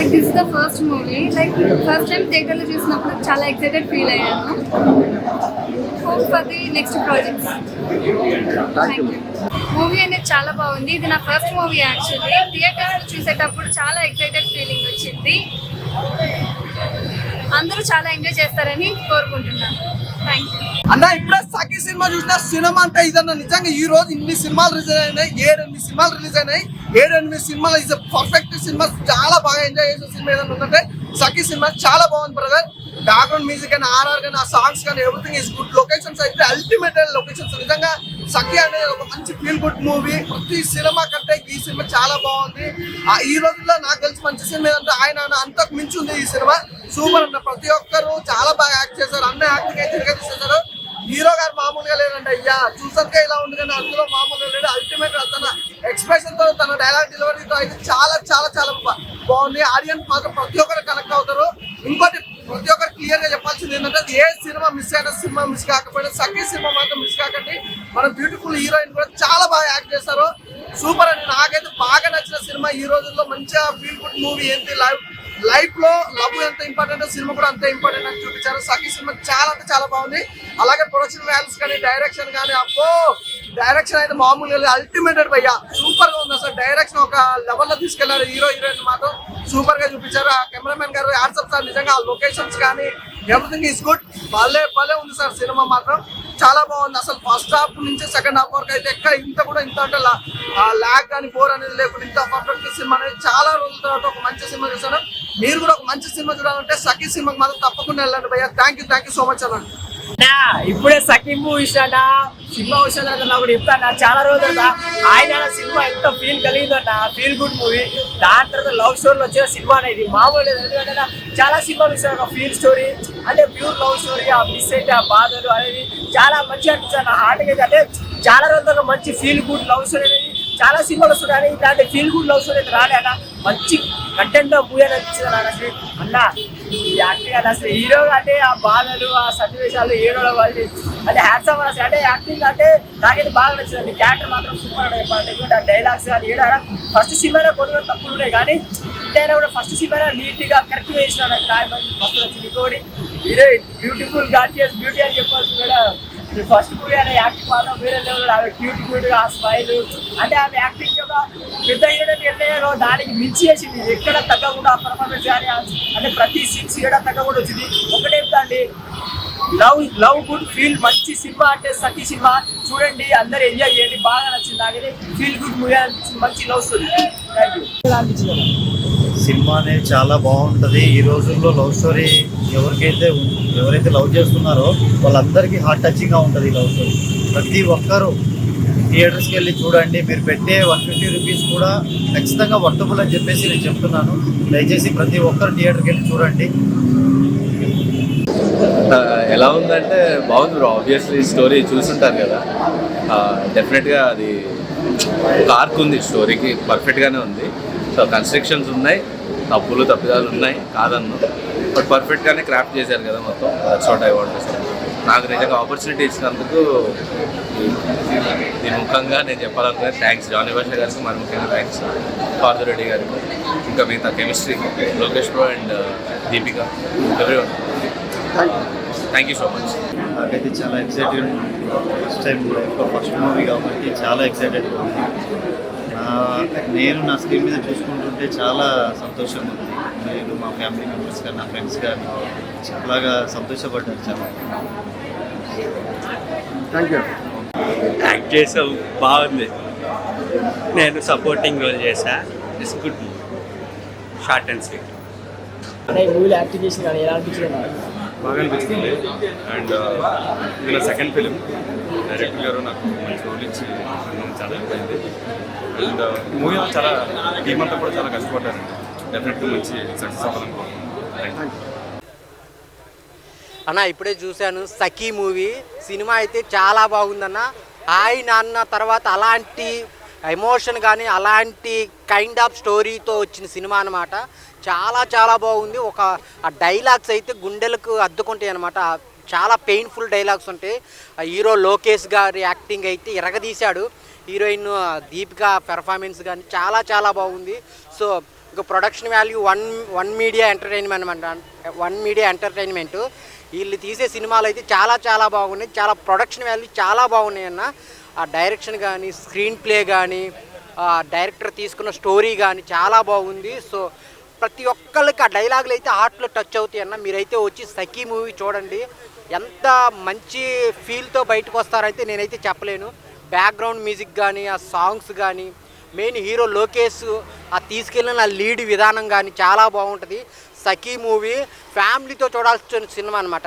Like this the first movie like first time థియేటర్లో చూసినప్పుడు చాలా ఎక్సైటెడ్ ఫీల్ అయ్యాను. Hope for the next projects movie అనేది చాలా బాగుంది. ఇది నా ఫస్ట్ మూవీ యాక్చువల్లీ థియేటర్లో చూసేటప్పుడు చాలా ఎక్సైటెడ్ ఫీలింగ్ వచ్చింది. అందరూ చాలా ఎంజాయ్ చేస్తారని కోరుకుంటున్నాను. థ్యాంక్ యూ అన్న ఇప్పుడే సఖి సినిమా చూసిన సినిమా అంటే ఇదన్న. నిజంగా ఈ రోజు ఇన్ని సినిమాలు రిలీజ్ అయినాయి ఏడు ఎనిమిది సినిమాలు రిలీజ్ అయినాయి. ఏడు ఎనిమిది సినిమాలు ఇస్ పర్ఫెక్ట్ సినిమా. చాలా బాగా ఎంజాయ్ చేసిన సినిమా ఏదైనా ఉందంటే సఖి సినిమా. చాలా బాగుంది బ్రదర్ బ్యాక్గ్రౌండ్ మ్యూజిక్ కానీ ఆర్ఆర్ కానీ ఆ సాంగ్స్ కానీ ఎవ్రీథింగ్ ఇస్ గుడ్ లొకేషన్స్ అయితే అల్టిమేట్ లొకేషన్స్ నిజంగా సఖి అనేది ఒక మంచి ఫీల్ గుడ్ మూవీ ప్రతి సినిమా కంటే ఈ సినిమా చాలా బాగుంది. ఆ ఈ రోజుల్లో నాకు తెలిసి మంచి సినిమా ఏదంటే ఆయన అంతకు మించి ఉంది ఈ సినిమా. సూపర్ అన్న ప్రతి ఒక్కరు చాలా బాగా యాక్ట్ చేశారు. అన్న యాక్టింగ్ అయితే చేశారు హీరో గారు మామూలుగా లేదండి అయ్యా చూసాక ఇలా ఉంది కానీ అందులో మామూలుగా లేడు. అల్టిమేట్ తన ఎక్స్ప్రెషన్తో తన డైలాగ్ డెలివరీతో అయితే చాలా చాలా చాలా బాగుంది. ఆడియన్స్ మాత్రం ప్రతి ఒక్కరు కనెక్ట్ అవుతారు. ఇంకోటి ప్రతి ఒక్కరు క్లియర్గా చెప్పాల్సింది ఏంటంటే ఏ సినిమా మిస్ అయినా సినిమా మిస్ కాకపోయినా సఖీ సినిమా మాత్రం మిస్ కాకండి. మన బ్యూటిఫుల్ హీరోయిన్ కూడా చాలా బాగా యాక్ట్ చేశారు. సూపర్ అండి. నాకైతే బాగా నచ్చిన సినిమా ఈ రోజుల్లో. మంచిగా ఫీల్ గుడ్ మూవీ ఏంటి లైవ్ లైఫ్లో లవ్ ఎంత ఇంపార్టెంట్ సినిమా కూడా అంత ఇంపార్టెంట్ అని చూపించారు. సఖీ సినిమా చాలా అంటే చాలా బాగుంది. అలాగే ప్రొడక్షన్ వాల్యూస్ కానీ డైరెక్షన్ కానీ అప్పో డైరెక్షన్ అయితే మామూలుగా అల్టిమేటెడ్ భయ్యా సూపర్గా ఉంది అసలు డైరెక్షన్ ఒక లెవెల్లో తీసుకెళ్ళారు హీరో హీరోయిన్ మాత్రం. సూపర్గా చూపించారు. ఆ కెమెరామెన్ గారు యాడ్సప్ సార్ నిజంగా ఆ లొకేషన్స్ కానీ ఎవ్రీథింగ్ ఈస్ గుడ్ భలే భలే ఉంది సార్ సినిమా మాత్రం. చాలా బాగుంది. అసలు ఫస్ట్ హాఫ్ నుంచి సెకండ్ హాఫ్ వరకు అయితే ఎక్కడ ఇంత కూడా ఇంత అంటే ల్యాగ్ కానీ బోర్ అనేది లేకుండా ఇంత పర్ఫెక్ట్ సినిమా అనేది చాలా రోజుల తర్వాత ఒక మంచి సినిమా చూసాను మీరు కూడా ఒక మంచి సినిమా చూడాలంటే సఖీ సినిమాకి మాత్రం తప్పకుండా వెళ్ళండి భయ్యా. Thank you thank you so much అన్న. నా ఇప్పుడే సఖింపు ఇష్టం సినిమా విషయాలు నాకు చెప్తాను? చాలా రోజులు ఆయన సినిమా ఎంత ఫీల్ కలిగిందన్న ఫీల్ గుడ్ మూవీ దాని తర్వాత లవ్ స్టోరీలో వచ్చిన సినిమా అనేది మామూలు ఎందుకంటే చాలా సినిమాలు ఇస్తాను ఒక ఫీల్ స్టోరీ అంటే ప్యూర్ లవ్ స్టోరీ ఆ మిస్ అయితే ఆ బాధలు అనేది చాలా మంచిగా అనిపించాను నా హార్ట్కి అయితే అంటే చాలా రోజులు మంచి ఫీల్ గుడ్ లవ్ స్టోరీ అనేది చాలా సినిమాలు వస్తున్నాయి. ఇట్లాంటి ఫీల్ గుడ్ లవ్ స్టోరీ అయితే రాలేక మంచి కంటెంట్ మూవీ అని అనిపించింది నాకు అన్న ఈ యాక్టింగ్ అంటే అసలు హీరో అంటే ఆ బాధలు ఆ సన్నివేశాలు హీరోల వాళ్ళు అంటే హ్యాట్సమ్ అసలు. అంటే యాక్టింగ్ అంటే నాకైతే బాగా నచ్చింది. క్యారెక్టర్ మాత్రం సూపర్ అని చెప్పాలి ఎందుకంటే ఆ డైలాగ్స్ కానీ ఏడా ఫస్ట్ సినిమాలో కొన్ని కొన్ని తప్పులు ఉన్నాయి. కానీ ఇంతైనా కూడా ఫస్ట్ సినిమాలో నీట్గా కరెక్ట్ చేసిన నాకు ఫస్ట్ వచ్చింది. ఇంకోటి హీరోయిన్ బ్యూటిఫుల్ గార్జియస్ బ్యూటీ అని చెప్పాల్సి కూడా. ఫస్ట్ మూవీ అనే యాక్టింగ్ వాళ్ళ వేరే లెవెల్ ఆమె క్యూట్ క్యూట్ ఆ స్మైల్ అంటే ఆమె యాక్టింగ్ యొక్క పెద్ద హీరోయిన్ దానికి మించి వేసింది. ఎక్కడ తగ్గకుండా పర్ఫార్మెన్స్ కానీ అంటే ప్రతి సీన్స్ ఎక్కడ తగ్గకుండా వచ్చింది. ఒకటే అండి లవ్ లవ్ గుడ్ ఫీల్ మంచి సినిమా అంటే సతీ సినిమా. చూడండి అందరు ఎంజాయ్ చేయండి. బాగా నచ్చింది. నాకైతే ఫీల్ గుడ్ మూవీ అనిపించింది. మంచి లవ్ స్టోరీ థ్యాంక్ యూ అనిపించింది? సినిమా అనేది చాలా బాగుంటుంది. ఈ రోజుల్లో లవ్ స్టోరీ ఎవరికైతే ఎవరైతే లవ్ చేస్తున్నారో వాళ్ళందరికీ హార్ట్ టచింగ్గా ఉంటుంది ఈ లవ్ స్టోరీ. ప్రతి ఒక్కరూ థియేటర్స్కి వెళ్ళి చూడండి. మీరు పెట్టే వన్ ఫిఫ్టీ రూపీస్ కూడా ఖచ్చితంగా వర్తబుల్ అని చెప్పేసి నేను చెప్తున్నాను. దయచేసి ప్రతి ఒక్కరు థియేటర్కి వెళ్ళి చూడండి. ఎలా ఉందంటే బాగుంది బ్రో. ఆబ్వియస్లీ స్టోరీ చూసుంటారు కదా. డెఫినెట్గా అది ఒక ఆర్క్ ఉంది స్టోరీకి పర్ఫెక్ట్గానే ఉంది. సో కన్స్ట్రక్షన్స్ ఉన్నాయి. తప్పులు తప్పిదాలు ఉన్నాయి కాదన్ను. బట్ పర్ఫెక్ట్గానే క్రాఫ్ట్ చేశారు కదా మొత్తం. దట్స్ వాట్ ఐ వాంట్ నాకు నిజంగా ఆపర్చునిటీ ఇచ్చినందుకు దీని ముఖంగా నేను చెప్పాలనుకునే థ్యాంక్స్ జానీ భాష గారికి మరి ముఖ్యంగా థ్యాంక్స్ పార్థ రెడ్డి గారికి ఇంకా మిగతా chemistry Lokesh bro and uh, Deepika. Every thank you so much నాకైతే చాలా excited first time first movie కాబట్టి చాలా ఎక్సైటెడ్గా నా నేను నా స్క్రీన్ మీద చూసుకుంటుంటే చాలా సంతోషం ఉంది. నేను మా ఫ్యామిలీ మెంబర్స్ కానీ నా ఫ్రెండ్స్ కానీ చాలాగా సంతోషపడ్డారు చాలా. థ్యాంక్ యూ యాక్ట్ చేసావు బాగుంది. నేను సపోర్టింగ్ రోల్ చేశా. It's good short and sweet మూవీలో యాక్టింగ్ చేసిన కానీ ఎలా అనిపించింది? బాగా అనిపించింది. అండ్ ఇది నా సెకండ్ ఫిలిం డైరెక్టర్ గారు నాకు మంచి రోల్ ఇచ్చి చాలా అయిపోయింది అండ్ మూవీ చాలా టీమ్ అంతా కూడా చాలా కష్టపడ్డారండి. డెఫినెట్గా మంచి సక్సెస్ అవ్వాలనుకుంటున్నాను అన్న ఇప్పుడే చూశాను సఖీ మూవీ. సినిమా అయితే చాలా బాగుందన్న. హాయ్ నాన్న తర్వాత అలాంటి ఎమోషన్ కానీ అలాంటి కైండ్ ఆఫ్ స్టోరీతో వచ్చిన సినిమా అనమాట చాలా చాలా బాగుంది. ఒక ఆ డైలాగ్స్ అయితే గుండెలకు అద్దుకుంటాయి అనమాట చాలా పెయిన్ఫుల్ డైలాగ్స్ ఉంటాయి. ఆ హీరో లోకేష్ గారి యాక్టింగ్ అయితే ఇరగదీశాడు. హీరోయిన్ దీపిక పెర్ఫార్మెన్స్ కానీ చాలా చాలా బాగుంది. సో ఇంకా production value one one media entertainment one media entertainment వీళ్ళు తీసే సినిమాలు అయితే చాలా చాలా బాగున్నాయి. చాలా ప్రొడక్షన్ వాల్యూ చాలా బాగున్నాయి అన్న. ఆ డైరెక్షన్ కానీ స్క్రీన్ ప్లే కానీ ఆ డైరెక్టర్ తీసుకున్న స్టోరీ కానీ చాలా బాగుంది. సో ప్రతి ఒక్కళ్ళకి ఆ డైలాగులు అయితే హార్ట్లో టచ్ అవుతాయి అన్న. మీరైతే వచ్చి సఖీ మూవీ చూడండి. ఎంత మంచి ఫీల్తో బయటకు వస్తారైతే నేనైతే చెప్పలేను. బ్యాక్గ్రౌండ్ మ్యూజిక్ కానీ ఆ సాంగ్స్ కానీ మెయిన్ హీరో లోకేష్ ఆ తీసుకెళ్ళిన ఆ లీడ్ విధానం కానీ చాలా బాగుంటుంది. సఖీ మూవీ ఫ్యామిలీతో చూడాల్సిన సినిమా అనమాట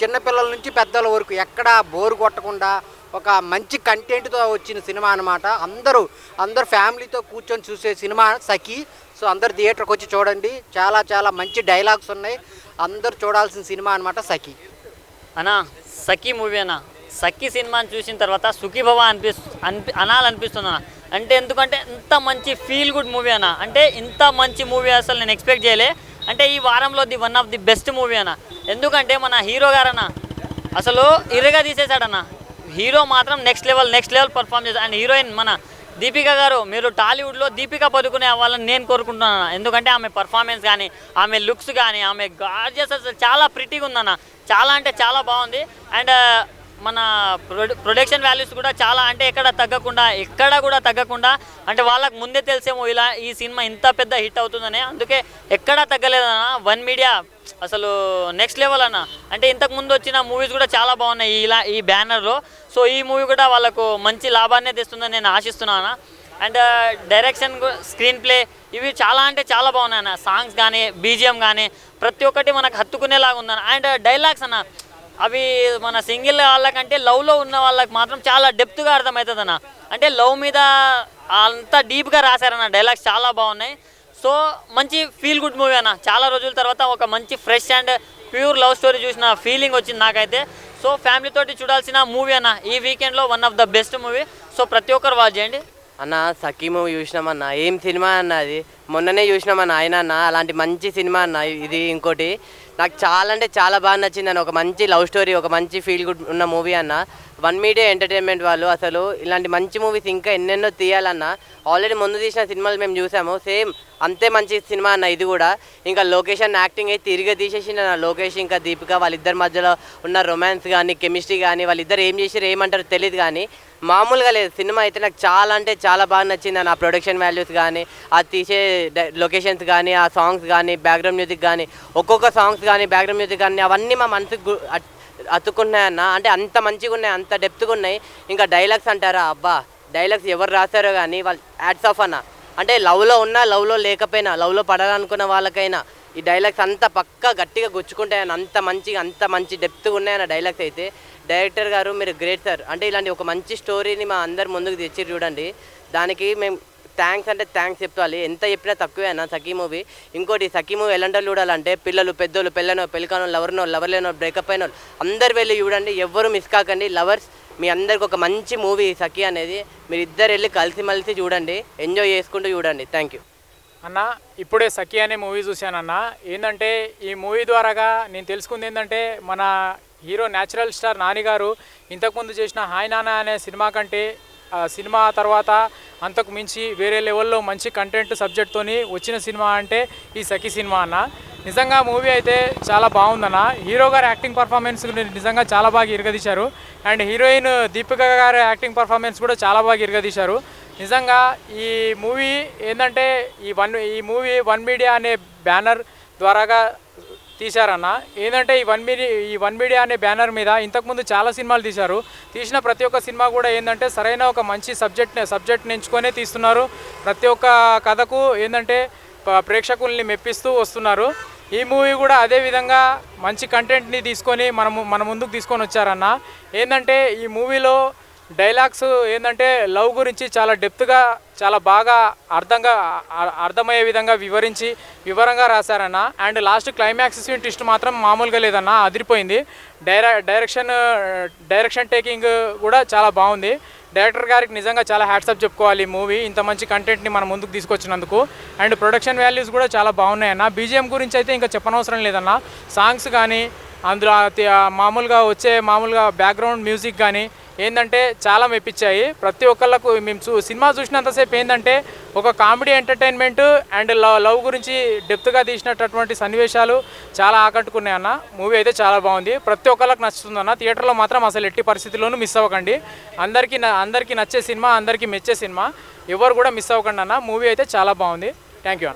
చిన్నపిల్లల నుంచి పెద్దల వరకు ఎక్కడ బోరు కొట్టకుండా ఒక మంచి కంటెంట్తో వచ్చిన సినిమా అనమాట అందరూ అందరు ఫ్యామిలీతో కూర్చొని చూసే సినిమా సఖీ. సో అందరు థియేటర్కి వచ్చి చూడండి. చాలా చాలా మంచి డైలాగ్స్ ఉన్నాయి. అందరూ చూడాల్సిన సినిమా అనమాట సఖీ. అనా సఖీ మూవీ అనా సఖీ సినిమాని చూసిన తర్వాత సుఖీభవ అనిపిస్ అనిపి అనాలనిపిస్తుంది అన్న అంటే ఎందుకంటే ఇంత మంచి ఫీల్ గుడ్ మూవీ అన్న. అంటే ఇంత మంచి మూవీ అసలు నేను ఎక్స్పెక్ట్ చేయలే. అంటే ఈ వారంలో the one of the best movie అన్న. ఎందుకంటే మన హీరో గారన్న అసలు ఇరగా తీసేశాడన్న. హీరో మాత్రం next level next level perform చేశాడు అండ్ హీరోయిన్ మన దీపిక గారు మీరు టాలీవుడ్లో దీపిక పదుకునే అవ్వాలని నేను కోరుకుంటున్నాను ఎందుకంటే ఆమె పర్ఫార్మెన్స్ కానీ ఆమె లుక్స్ కానీ ఆమె గార్జియస్ అసలు చాలా ప్రిటీగా ఉందన్న. చాలా అంటే చాలా బాగుంది. అండ్ మన ప్రొడ ప్రొడక్షన్ వాల్యూస్ కూడా చాలా అంటే ఎక్కడ తగ్గకుండా ఎక్కడ కూడా తగ్గకుండా అంటే వాళ్ళకు ముందే తెలిసేమో ఇలా ఈ సినిమా ఇంత పెద్ద హిట్ అవుతుందని అందుకే ఎక్కడా తగ్గలేదన్న వన్ మీడియా అసలు నెక్స్ట్ లెవెల్ అన్న. అంటే ఇంతకు ముందు వచ్చిన మూవీస్ కూడా చాలా బాగున్నాయి ఇలా ఈ బ్యానర్లో. సో ఈ మూవీ కూడా వాళ్ళకు మంచి లాభాన్నే తెస్తుందని నేను ఆశిస్తున్నాను అండ్ డైరెక్షన్ స్క్రీన్ ప్లే ఇవి చాలా అంటే చాలా బాగున్నాయి అన్న. సాంగ్స్ కానీ బీజిఎం కానీ ప్రతి ఒక్కటి మనకు హత్తుకునేలాగా ఉందన్న. అండ్ డైలాగ్స్ అన్న అవి మన సింగిల్ వాళ్ళకంటే లవ్లో ఉన్న వాళ్ళకి మాత్రం చాలా డెప్త్గా అర్థమవుతుంది అన్న అంటే లవ్ మీద అంత డీప్గా రాశారన్న డైలాగ్స్ చాలా బాగున్నాయి. సో మంచి ఫీల్ గుడ్ మూవీ అన్న. చాలా రోజుల తర్వాత ఒక మంచి fresh and pure love story చూసిన ఫీలింగ్ వచ్చింది నాకైతే. సో ఫ్యామిలీ తోటి చూడాల్సిన మూవీ అన్న. ఈ వీకెండ్లో one of the best movie so ప్రతి ఒక్కరు వాచ్ చేయండి. అన్న సఖీ మూవీ చూసినామన్న ఏం సినిమా అన్న అది? మొన్ననే చూసినామన్న ఆయన అన్న. అలాంటి మంచి సినిమా అన్న ఇది ఇంకోటి. నాకు చాలా అంటే చాలా బాగా నచ్చింది అని ఒక మంచి లవ్ స్టోరీ ఒక మంచి ఫీల్ గుడ్ ఉన్న మూవీ అన్న. వన్ మీడియా ఎంటర్టైన్మెంట్ వాళ్ళు అసలు ఇలాంటి మంచి మూవీస్ ఇంకా ఎన్నెన్నో తీయాలన్నా ఆల్రెడీ ముందు తీసిన సినిమాలు మేము చూసాము. సేమ్ అంతే మంచి సినిమా అన్న ఇది కూడా. ఇంకా లొకేషన్ యాక్టింగ్ అయితే తిరిగి తీసేసిన లోకేష్ ఇంకా దీపిక వాళ్ళిద్దరి మధ్యలో ఉన్న రొమాన్స్ కానీ కెమిస్ట్రీ కానీ వాళ్ళిద్దరు ఏం చేసారు ఏమంటారో తెలియదు కానీ మామూలుగా లేదు. సినిమా అయితే నాకు చాలా అంటే చాలా బాగా నచ్చింది అన్న. ఆ ప్రొడక్షన్ వాల్యూస్ కానీ ఆ తీసే లొకేషన్స్ కానీ ఆ సాంగ్స్ కానీ బ్యాక్గ్రౌండ్ మ్యూజిక్ కానీ ఒక్కొక్క సాంగ్స్ కానీ బ్యాక్గ్రౌండ్ మ్యూజిక్ కానీ అవన్నీ మా మనసుకు గు- అంటే అంత మంచిగా ఉన్నాయి అంత డెప్త్గా ఉన్నాయి. ఇంకా డైలాగ్స్ అంటారా? అబ్బా డైలాగ్స్ ఎవరు రాశారో కానీ వాళ్ళు యాడ్స్ ఆఫ్ అన్న. అంటే లవ్లో ఉన్నా లవ్లో లేకపోయినా లవ్లో పడాలనుకున్న వాళ్ళకైనా ఈ డైలాగ్స్ అంత పక్కా గట్టిగా గుచ్చుకుంటాయని అంత మంచిగా అంత మంచి డెప్త్గా ఉన్నాయన్న డైలాగ్స్ అయితే. డైరెక్టర్ గారు మీరు గ్రేట్ సార్ అంటే ఇలాంటి ఒక మంచి స్టోరీని మా అందరి ముందుకు తెచ్చి చూడండి. దానికి మేము థ్యాంక్స్ అంటే థ్యాంక్స్ చెప్తాలి. ఎంత చెప్పినా తక్కువే అన్న సఖీ మూవీ. ఇంకోటి సఖీ మూవీ ఎలాంటి చూడాలంటే పిల్లలు పెద్దోళ్ళు పెళ్ళనో పెళ్ళికానో లవర్నో లవర్ లేనో బ్రేకప్ అయిన వాళ్ళు అందరు వెళ్ళి చూడండి. ఎవ్వరు మిస్ కాకండి. లవర్స్ మీ అందరికి ఒక మంచి మూవీ సఖీ అనేది మీరు ఇద్దరు వెళ్ళి కలిసిమలిసి చూడండి. ఎంజాయ్ చేసుకుంటూ చూడండి. థ్యాంక్ యూ అన్న ఇప్పుడే సఖి అనే మూవీ చూశానన్న ఏంటంటే ఈ మూవీ ద్వారాగా నేను తెలుసుకుంది ఏంటంటే మన హీరో న్యాచురల్ స్టార్ నాని గారు ఇంతకుముందు చేసిన హాయ్ నాన్న అనే సినిమా కంటే సినిమా తర్వాత అంతకు మించి వేరే లెవెల్లో మంచి కంటెంట్ సబ్జెక్ట్తోని వచ్చిన సినిమా అంటే ఈ సఖి సినిమా అన్న. నిజంగా మూవీ అయితే చాలా బాగుందన్న. హీరో గారి యాక్టింగ్ పర్ఫార్మెన్స్ నిజంగా చాలా బాగా ఇరగదీశారు. అండ్ హీరోయిన్ దీపిక గారి యాక్టింగ్ పర్ఫార్మెన్స్ కూడా చాలా బాగా ఇరగదీశారు. నిజంగా ఈ మూవీ ఏంటంటే ఈ వన్ ఈ మూవీ వన్ మీడియా అనే బ్యానర్ ద్వారాగా తీశారన్న. ఏంటంటే ఈ వన్ మీడియా ఈ వన్ మీడియా అనే బ్యానర్ మీద ఇంతకుముందు చాలా సినిమాలు తీశారు. తీసిన ప్రతి ఒక్క సినిమా కూడా ఏంటంటే సరైన ఒక మంచి సబ్జెక్ట్ సబ్జెక్ట్ని ఎంచుకొనే తీస్తున్నారు. ప్రతి ఒక్క కథకు ఏంటంటే ప్రేక్షకుల్ని మెప్పిస్తూ వస్తున్నారు. ఈ మూవీ కూడా అదే విధంగా మంచి కంటెంట్ని తీసుకొని మనము మన ముందుకు తీసుకొని వచ్చారన్న. ఏంటంటే ఈ మూవీలో డైలాగ్స్ ఏంటంటే లవ్ గురించి చాలా డెప్త్గా చాలా బాగా అర్థంగా అర్థమయ్యే విధంగా వివరించి వివరంగా రాశారన్న. అండ్ లాస్ట్ క్లైమాక్స్ ట్విస్ట్ మాత్రం మామూలుగా లేదన్న అదిరిపోయింది. డైర డైరెక్షన్ డైరెక్షన్ టేకింగ్ కూడా చాలా బాగుంది. డైరెక్టర్ గారికి నిజంగా చాలా హ్యాట్సప్ చెప్పుకోవాలి మూవీ ఇంత మంచి కంటెంట్ని మనం ముందుకు తీసుకొచ్చినందుకు. అండ్ ప్రొడక్షన్ వాల్యూస్ కూడా చాలా బాగున్నాయన్న. బీజిఎం గురించి అయితే ఇంకా చెప్పనవసరం లేదన్న. సాంగ్స్ కానీ అందులో మామూలుగా వచ్చే మామూలుగా బ్యాక్గ్రౌండ్ మ్యూజిక్ కానీ ఏంటంటే చాలా మెప్పించాయి. ప్రతి ఒక్కళ్ళకు మేము చూ సినిమా చూసినంతసేపు ఏంటంటే ఒక comedy entertainment and love love గురించి డెప్త్గా తీసినటువంటి సన్నివేశాలు చాలా ఆకట్టుకున్నాయి అన్న. మూవీ అయితే చాలా బాగుంది. ప్రతి ఒక్కళ్ళకి నచ్చుతుంది అన్న. థియేటర్లో మాత్రం అసలు ఎట్టి పరిస్థితుల్లోనూ మిస్ అవ్వకండి. అందరికీ అందరికీ నచ్చే సినిమా అందరికీ మెచ్చే సినిమా ఎవరు కూడా మిస్ అవ్వకండి అన్న. మూవీ అయితే చాలా బాగుంది. థ్యాంక్ యూ అన్న.